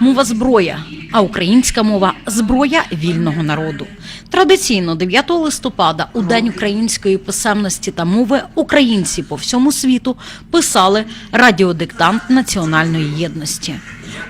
Мова зброя, а українська мова зброя вільного народу. Традиційно 9 листопада, у День української писемності та мови, українці по всьому світу писали радіодиктант національної єдності.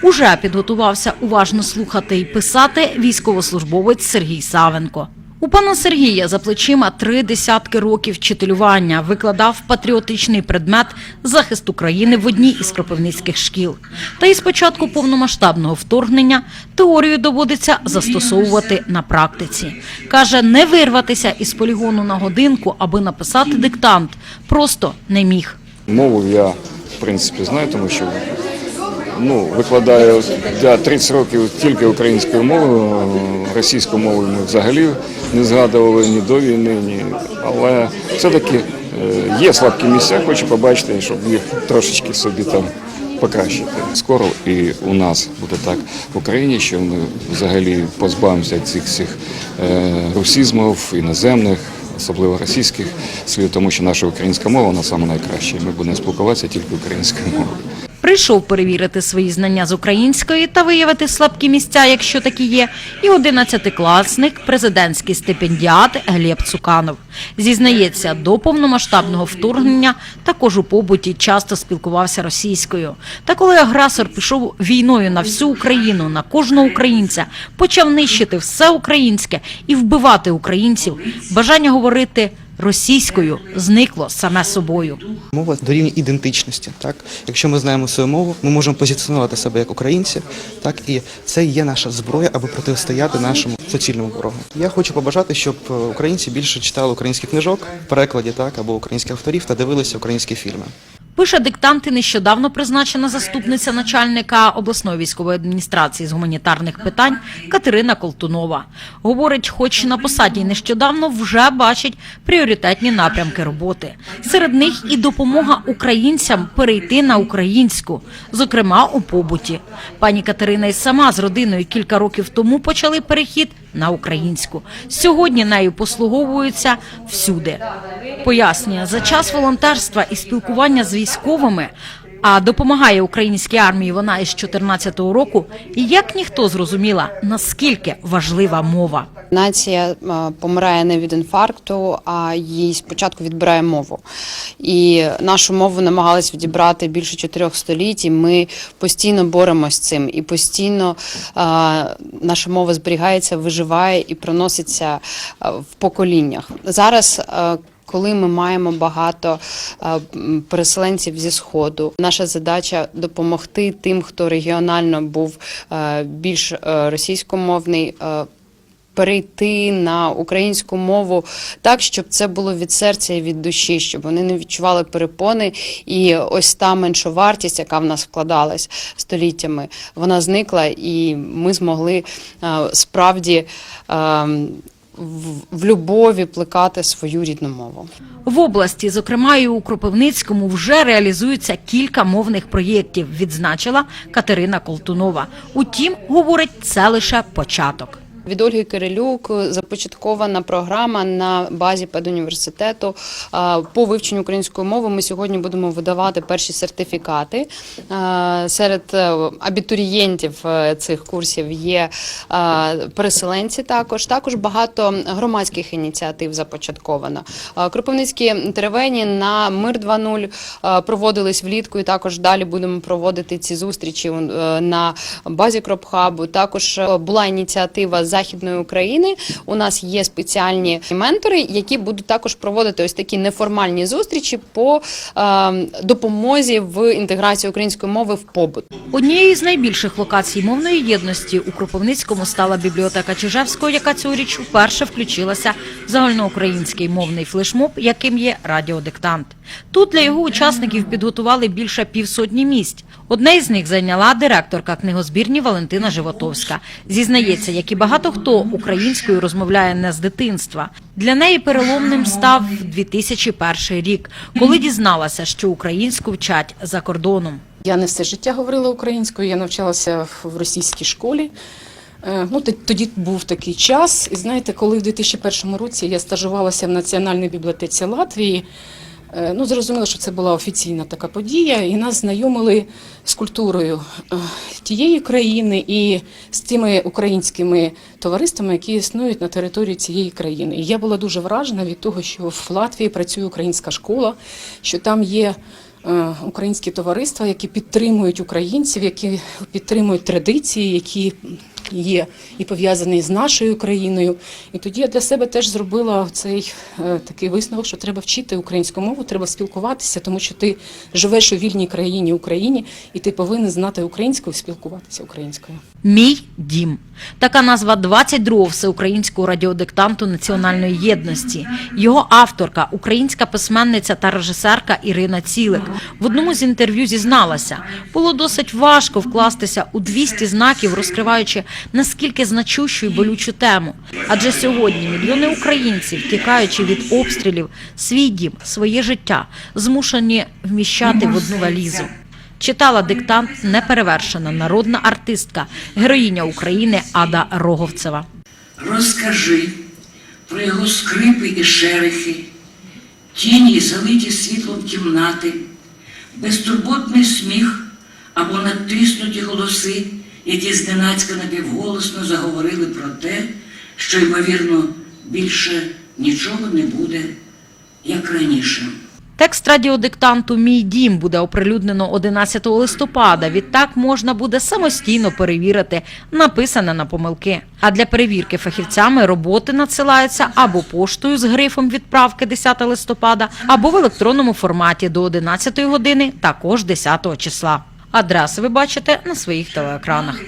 Уже підготувався уважно слухати і писати військовослужбовець Сергій Савенко. У пана Сергія за плечима три десятки років вчителювання викладав патріотичний предмет захист України в одній із кропивницьких шкіл. Та із початку повномасштабного вторгнення теорію доводиться застосовувати на практиці. Каже, не вирватися із полігону на годинку, аби написати диктант, просто не міг. Мову я в принципі знаю, тому що ну, викладаю для 30 років тільки українською мовою. Російську мову ми взагалі не згадували ні до війни, ні. Але все-таки е, є слабкі місця, хочу побачити, щоб їх трошечки собі там покращити. Скоро і у нас буде так в Україні, що ми взагалі позбавимося цих всіх е, русізмів іноземних. Особливо російських слів, тому що наша українська мова вона саме найкраща. Ми будемо спілкуватися тільки українською мовою. Прийшов перевірити свої знання з української та виявити слабкі місця, якщо такі є, і 11-класник, президентський стипендіат Глеб Цуканов. Зізнається, до повномасштабного вторгнення також у побуті часто спілкувався російською. Та коли агресор пішов війною на всю Україну, на кожного українця, почав нищити все українське і вбивати українців, бажання говорити російською зникло саме собою. Мова дорівнює ідентичності. Так, якщо ми знаємо свою мову, ми можемо позиціонувати себе як українці, так і це є наша зброя, аби протистояти нашому суцільному ворогу. Я хочу побажати, щоб е, українці більше читали українських книжок в перекладі, так або українських авторів та дивилися українські фільми. Пише диктанти нещодавно призначена заступниця начальника обласної військової адміністрації з гуманітарних питань Катерина Колтунова. Говорить, хоч на посаді нещодавно вже бачить пріоритетні напрямки роботи. Серед них і допомога українцям перейти на українську, зокрема у побуті. Пані Катерина і сама з родиною кілька років тому почали перехід на українську. Сьогодні нею послуговуються всюди. Пояснює, за час волонтерства і спілкування з військовими, а допомагає українській армії вона із 14-го року, і як ніхто зрозуміла, наскільки важлива мова. Нація е, помирає не від інфаркту, а їй спочатку відбирає мову. І нашу мову намагались відібрати більше чотирьох століть. і Ми постійно боремось з цим, і постійно е, наша мова зберігається, виживає і проноситься е, в поколіннях. Зараз. е, коли ми маємо багато е, переселенців зі сходу, наша задача допомогти тим, хто регіонально був е, більш е, російськомовний. перейти на українську мову так, щоб це було від серця і від душі, щоб вони не відчували перепони. І ось та меншовартість, яка в нас вкладалась століттями, вона зникла, і ми змогли справді. В любові плекати свою рідну мову. В області, зокрема і у Кропивницькому, вже реалізується кілька мовних проєктів, відзначила Катерина Колтунова. Утім, говорить, це лише початок. Від Ольги Кирилюк започаткована програма на базі педуніверситету по вивченню української мови. Ми сьогодні будемо видавати перші сертифікати. Серед е, абітурієнтів е, цих курсів є переселенці. Також також багато громадських ініціатив започатковано. Кропивницькі теревені на мир 2.0 проводились влітку, і також далі будемо проводити ці зустрічі е, на базі Кропхабу. Також е, була ініціатива з Західної України. У нас є спеціальні ментори, які будуть також проводити ось такі неформальні зустрічі по е, допомозі в інтеграції української мови в побут. Однією з найбільших локацій мовної єдності у Кропивницькому стала бібліотека Чижевського, яка цьогоріч вперше включилася в загальноукраїнський мовний флешмоб, яким є радіодиктант. Тут для його учасників підготували більше півсотні місць. Одне із них зайняла директорка книгозбірні Валентина Животовська. Зізнається, як і багато хто українською розмовляє не з дитинства. Для неї переломним став 2001 рік, коли дізналася, що українську вчать за кордоном. Я не все життя говорила українською, я навчалася в російській школі. Е, Ну, тоді був такий час. І знаєте, коли в 2001 році я стажувалася в Національній бібліотеці Латвії, Ну, зрозуміло, що це була офіційна така подія, і нас знайомили з культурою е, тієї країни і з тими українськими товариствами, які існують на території цієї країни. І я була дуже вражена від того, що в Латвії працює українська школа, що там є. е, Українські товариства, які підтримують українців, які підтримують традиції, які є і пов'язаний з нашою країною. І тоді я для себе теж зробила цей е, такий висновок, що треба вчити українську мову, треба спілкуватися, тому що ти живеш у вільній країні Україні, і ти повинен знати українську і спілкуватися українською. Мій дім. Така назва 22-го всеукраїнського радіодиктанту національної єдності. Його авторка, українська письменниця та режисерка Ірина Цілик, в одному з інтерв'ю зізналася, було досить важко вкластися у 200 знаків, розкриваючи наскільки значущу і болючу тему. Адже сьогодні мільйони українців, тікаючи від обстрілів, свій дім, своє життя, змушені вміщати в одну валізу. Читала диктант неперевершена народна артистка, героїня України Ада Роговцева. Розкажи про його скрипи і шерехи, тіні, залиті світлом кімнати, безтурботний сміх або надтиснуті голоси, які зненацька напівголосно заговорили про те, що, ймовірно, більше нічого не буде, як раніше. Текст радіодиктанту Мій дім буде оприлюднено 11 листопада. Відтак можна буде самостійно перевірити написане на помилки. А для перевірки фахівцями роботи надсилаються або поштою з грифом відправки 10 листопада, або в електронному форматі до 11 години, також 10 числа. Адреси ви бачите на своїх телеекранах.